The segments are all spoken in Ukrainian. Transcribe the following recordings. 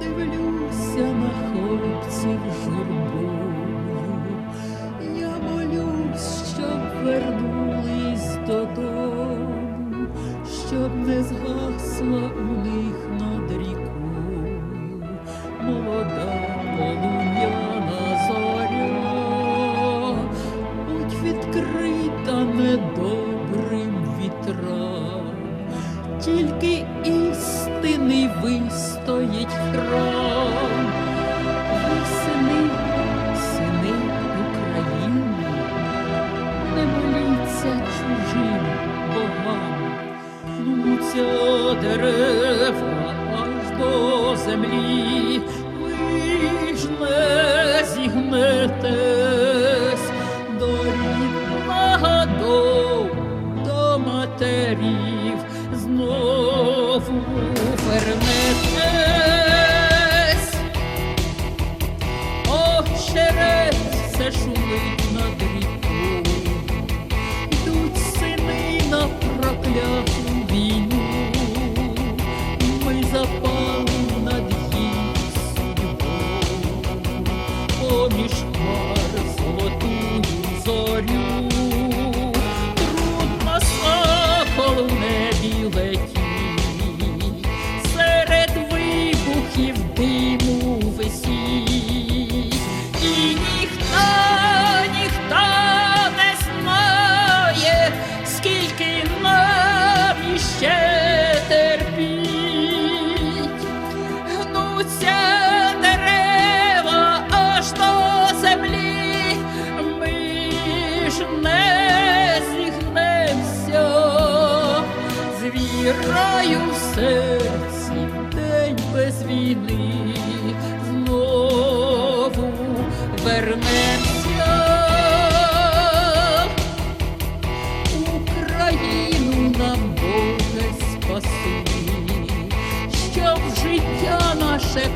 дивлюся на хлопців журбою, я молюсь, щоб вернулись додому, щоб не згасла у них над рікою молода полум'яна зоря, будь відкрита недобрим вітрам, тільки істини вистоїть храм. Ви сини, сини України, не моліться чужим богам, Гнуться дерева аж до землі, ви ж не зігнетесь до рідного до Шумить над на прокляту війну, ми над їх поміж вірою в серці день без війни знову вернемся. Україну нам Боже спаси, щоб життя наше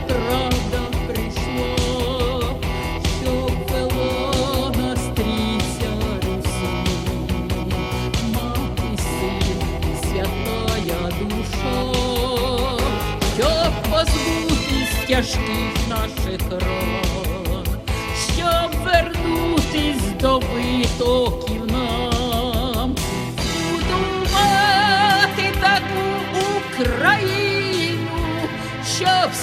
щоб позбутись тяжких наших рон, щоб вернутись до витоків нам, будувати таку Україну, щоб